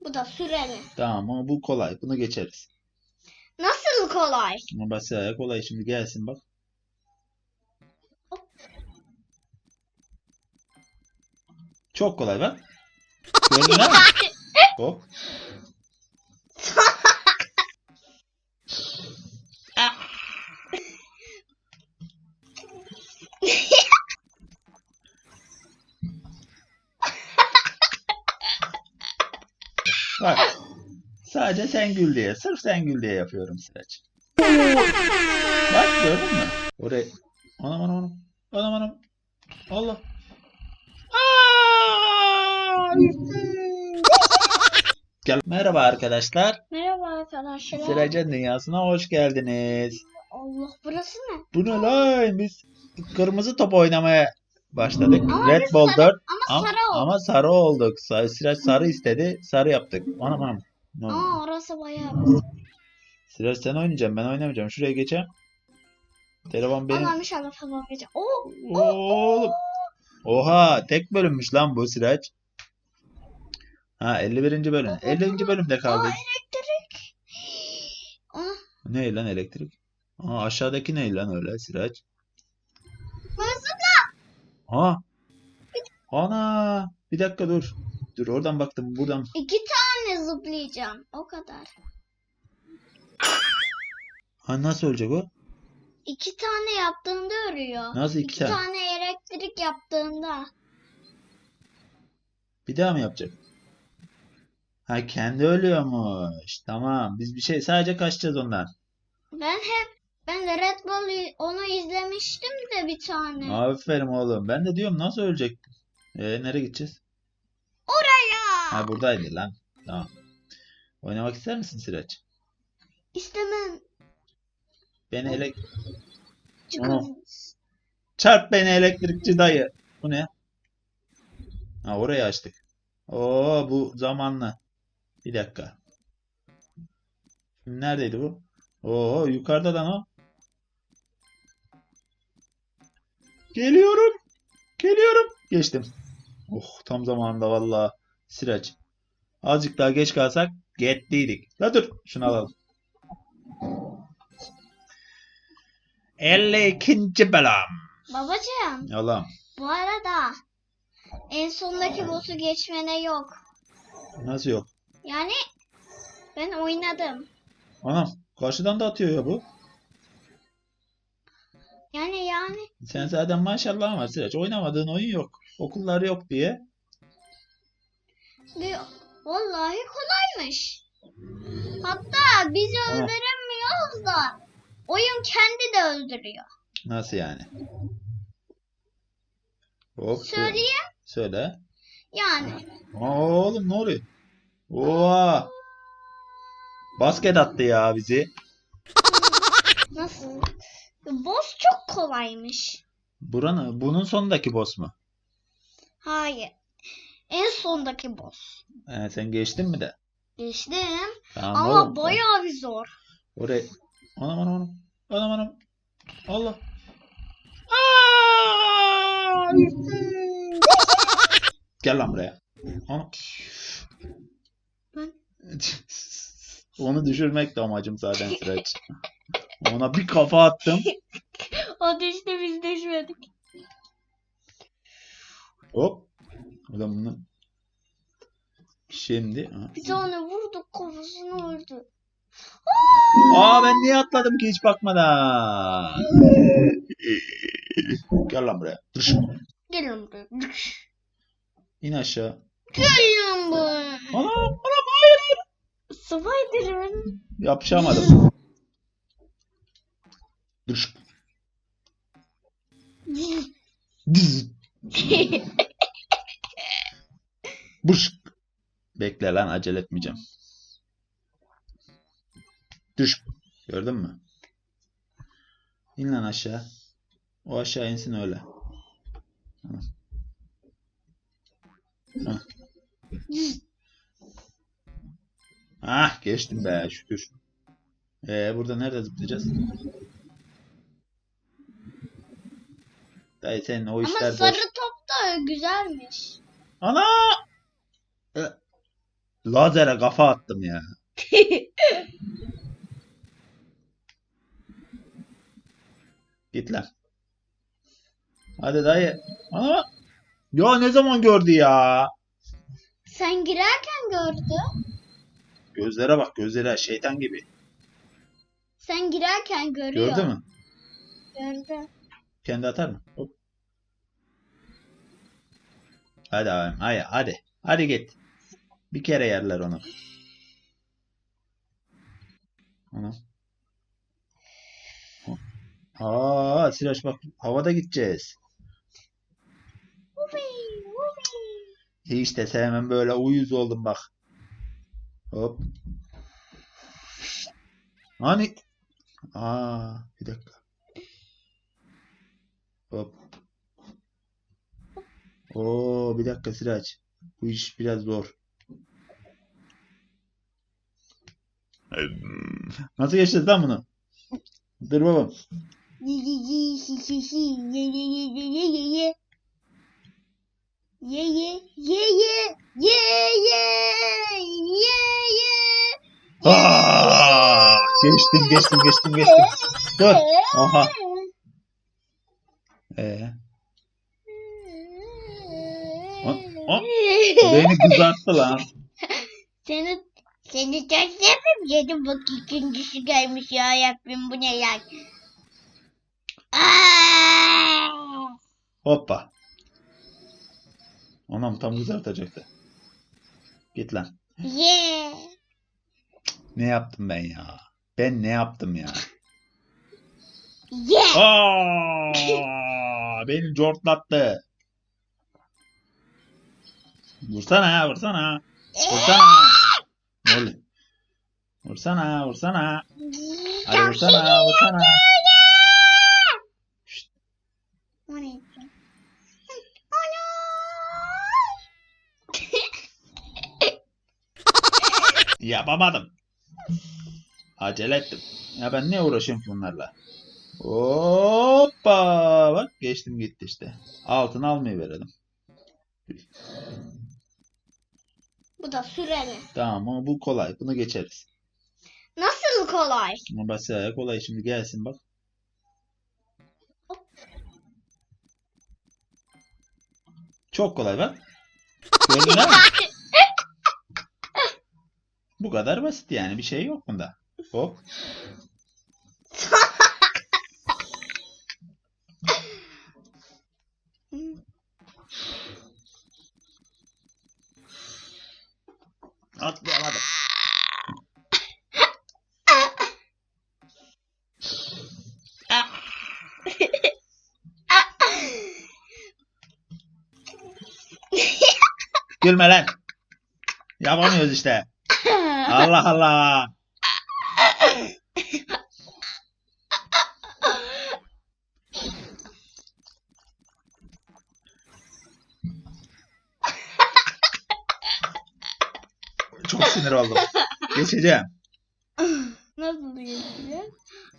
Bu da süreli. Tamam ama bu kolay. Bunu geçeriz. Nasıl kolay? Ama bayağı kolay. Şimdi gelsin bak. Çok kolay bak. Gördün mi? Hop. Bak. Sadece sen gül diye. Sırf sen gül diye yapıyorum Sıraç. Bak gördün mü? Oraya. Anam anam anam. Anam anam. Allah. Aa! Gel. Merhaba arkadaşlar. Merhaba arkadaşlar. Sıracan dünyasına hoş geldiniz. Allah burası ne? Bu ne lan? Biz kırmızı top oynamaya başladık. Ama Red Bull sarı- 4 Ama ama, sarı oldu. ama sarı olduk. Sıraç sarı istedi. Sarı yaptık. Anam anam. Ne oldu? Aa orası bayağı. Sıraç sen oynayacaksın. Ben oynamayacağım. Şuraya geçeceğim. Telefon benim. Allah'ım inşallah falan vereceğim. Oo. Oğlum. Oha tek bölünmüş lan bu Sıraç. Ha 51. bölüm. 50. bölümde Aa kaldık. elektrik. Aa, Ne lan elektrik? Aa aşağıdaki ne lan öyle Sıraç? Ha. Ana. Bir dakika dur. Dur oradan baktım buradan. iki tane zıplayacağım. O kadar. Ha nasıl olacak o? İki tane yaptığında örüyor. Nasıl iki İki tane? tane elektrik yaptığında. Bir daha mı yapacak? Ha kendi ölüyormuş. Tamam. Biz bir şey sadece kaçacağız ondan. Ben hep ben de Red Bull'u onu izlemiştim de bir tane. Aferin oğlum. Ben de diyorum nasıl ölecek? Ee, nereye gideceğiz? Oraya. Ha buradaydı lan. Tamam. Oynamak ister misin Sıraç? İstemem. Beni. Çıkın. Çarp beni elektrikçi dayı. Bu ne? Ha orayı açtık. Oo bu zamanlı. Bir dakika. Neredeydi bu? Oo yukarıda lan o. Geliyorum. Geliyorum. Geçtim. Oh tam zamanında valla. Sıraç. Azıcık daha geç kalsak gittiydik. La dur. Şunu alalım. 52. bölüm. Babacığım Yalan. bu arada en sondaki boss'u geçmene yok. Nasıl yok? Yani ben oynadım. Anam karşıdan da atıyor ya bu. Yani Sen zaten maşallah var Sıraç. Oynamadığın oyun yok. Okullar yok diye. vallahi kolaymış. Hatta bizi öldüremiyoruz da oyun kendi de öldürüyor. Nasıl yani? Hop. Söyleyeyim Söyle. yani. Aa, oğlum ne oluyor? Oha. Basket attı ya bizi. Nasıl? Boss çok kolaymış. Buranın, bunun sonundaki boss mu? Hayır. En sondaki boss. Ee, sen geçtin mi de? Geçtim. Tamam Ama oğlum. bayağı bir zor. Oraya. Anam anam anam. Anam anam. Allah. Aa! Gel lan buraya. Anam. Ben- Onu düşürmek de amacım zaten süreç. Ona bir kafa attım. O düştü biz düşmedik. Hop. Ulan bunu. Şimdi. ha. Bir tane vurduk kafasını öldü. Aa ben niye atladım ki hiç bakmadan. Gel lan buraya. Dış. Gelin buraya. İn aşağı. Gelin buraya. Anam anam hayır. Spiderman. Yapışamadım. Dız. Buş. Bekle lan acele etmeyeceğim. Düş. Gördün mü? İn lan aşağı. O aşağı insin öyle. Tamam. Hah. Ah geçtim be şükür. Ee burada nerede zıplayacağız? Dayı senin o Ama işler sarı boş. top da güzelmiş. Ana! E, lazere kafa attım ya. Git lan. Hadi dayı. Ana! Ya ne zaman gördü ya? Sen girerken gördü. Gözlere bak gözlere şeytan gibi. Sen girerken görüyor. Gördü mü? Gördü. Kendi atar mı? Hop. Hadi abim hadi hadi. Hadi git. Bir kere yerler onu. Onu. Aa, Siraç bak havada gideceğiz. Hiç de sevmem böyle uyuz oldum bak. Hop. Hani? Aa, bir dakika. Hop. Oo, bir dakika Siraç. Bu iş biraz zor. Nasıl geçeceğiz lan bunu? Dur babam. Ye ye ye ye ye ye ye ye ye geçtim geçtim geçtim geçtim. Dur. Oha. Ee, o- beni kızarttı lan. Seni seni çok sevdim. Yedim bak ikincisi gelmiş ya Rabbim bu ne lan? Aa! Hoppa. Anam tam kızartacaktı. Git lan. Ye. Ne yaptım ben ya? Ben ne yaptım ya? Ye. Aa, beni cortlattı. Vursana, vursana. Vursana. Ne oluyor? Vursana, vursana. Hadi vursana, vursana. Yapamadım. Acele ettim. Ya ben ne uğraşıyorum ki bunlarla? Hoppa! Bak geçtim gitti işte. Altını almayı verelim. Bu da süreli. Tamam ama bu kolay. Bunu geçeriz. Nasıl kolay? Ama bayağı kolay. Şimdi gelsin bak. Çok kolay bak. Gördün değil mi? Bu kadar basit yani. Bir şey yok bunda. Hop. Gülme lan. Yapamıyoruz işte. Allah Allah. Çok sinir oldum. Geçeceğim. Nasıl geçiyor?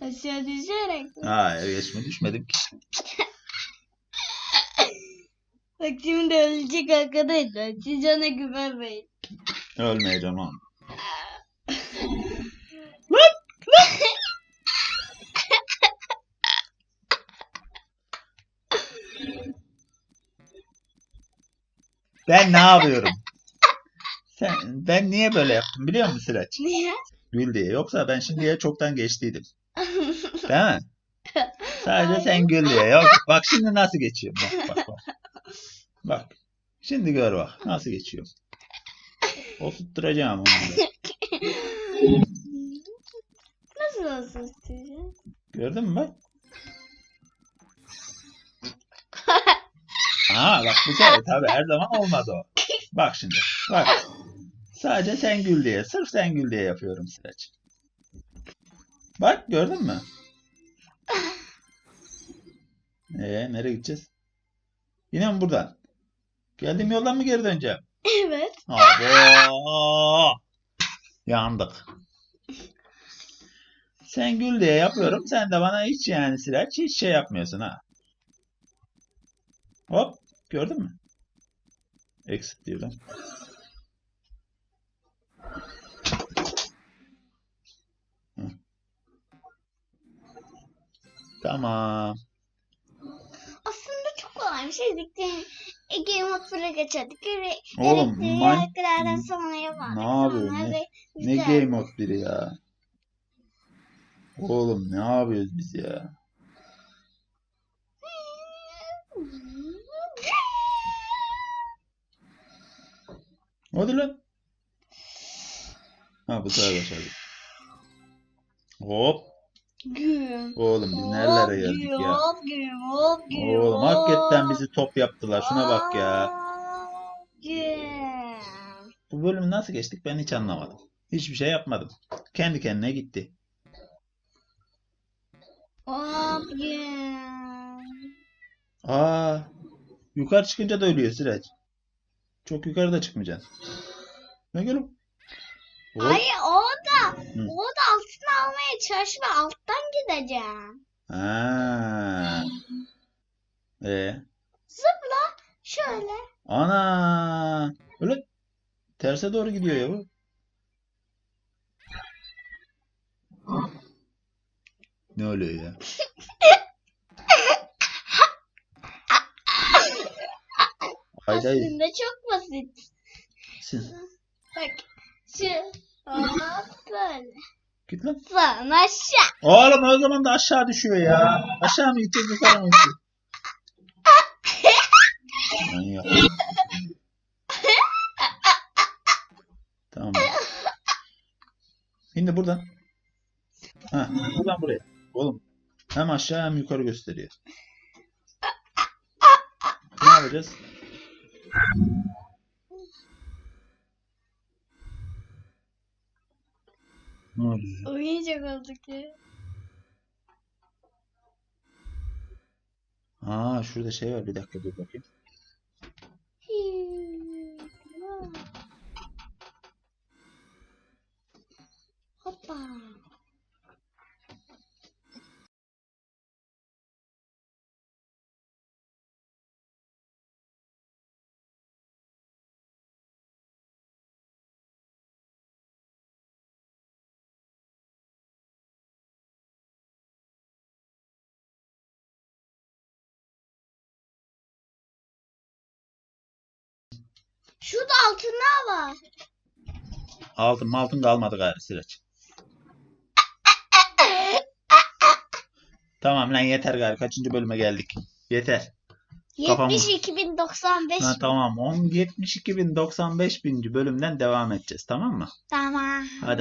Aşağı düşerek. mi? Hayır geçme düşmedim ki. Bak şimdi ölecek arkadaşlar. Siz ona güvenmeyin. Ölmeyeceğim oğlum. Ben ne yapıyorum? Sen, ben niye böyle yaptım biliyor musun Sıraç? Niye? Gül diye. Yoksa ben şimdiye çoktan geçtiydim. Değil mi? Sadece sen gül diye. Yok, bak şimdi nasıl geçiyorum. Bak bak. Şimdi gör bak. Nasıl geçiyorum. Oturtturacağım onu da. Nasıl olsun istiyorsun? Gördün mü bak? Aa bak bu sefer tabii her zaman olmadı o. Bak şimdi. Bak. Sadece sen gül diye. Sırf sen gül diye yapıyorum Sıraç. Bak gördün mü? Ee nereye gideceğiz? Yine mi buradan? Geldiğim yoldan mı geri döneceğim? Evet. Abo! Yandık. Sen gül diye yapıyorum. Sen de bana hiç yani Sıraç hiç şey yapmıyorsun ha. Hop. Gördün mü? Exit diyor lan. Tamam. Aslında çok kolay bir şey. E, Game of Thrones'a geçiyorduk. Gere Oğlum, man- yerlerden sonra yapardık. Ne yapıyor, ne- ve Ne game mode biri ya? Oğlum ne yapıyoruz biz ya? Hadi lan. Ha bu sefer başardık. Hop. Güm. Oğlum biz nerelere geldik ya? Hop güm güm. Oğlum hakikaten bizi top yaptılar. Şuna bak ya. Güm. Bu bölümü nasıl geçtik ben hiç anlamadım. Hiçbir şey yapmadım. Kendi kendine gitti. Güm. Aa, yukarı çıkınca da ölüyor Sıraç. Çok yukarıda çıkmayacaksın. Ne gülüm? Hop. Hayır o da Hı. o da altına almaya çalışma alttan gideceğim. Ha. E. Zıpla şöyle. Ana. Öyle terse doğru gidiyor ya bu. Ne oluyor ya? Haydi. Aslında çok basit. Bak hop böyle. Git lan. Sonra aşağı. Oğlum o zaman da aşağı düşüyor ya. Aşağı mı gideceğiz yukarı mı gideceğiz? Manyak. Tamam. Şimdi buradan. Ha, buradan buraya. Oğlum hem aşağı hem yukarı gösteriyor. Ne yapacağız? Ne oluyor? Oyuncak olduk ya. Aa şurada şey var bir dakika dur bakayım. Şurada altınlar var. Altın altın kalmadı gari Sıraç. Tamam lan yeter gari. Kaçıncı bölüme geldik? Yeter. Kafam- 72.095 Ha, tamam. 10 72.095. bölümden devam edeceğiz. Tamam mı? Tamam. Hadi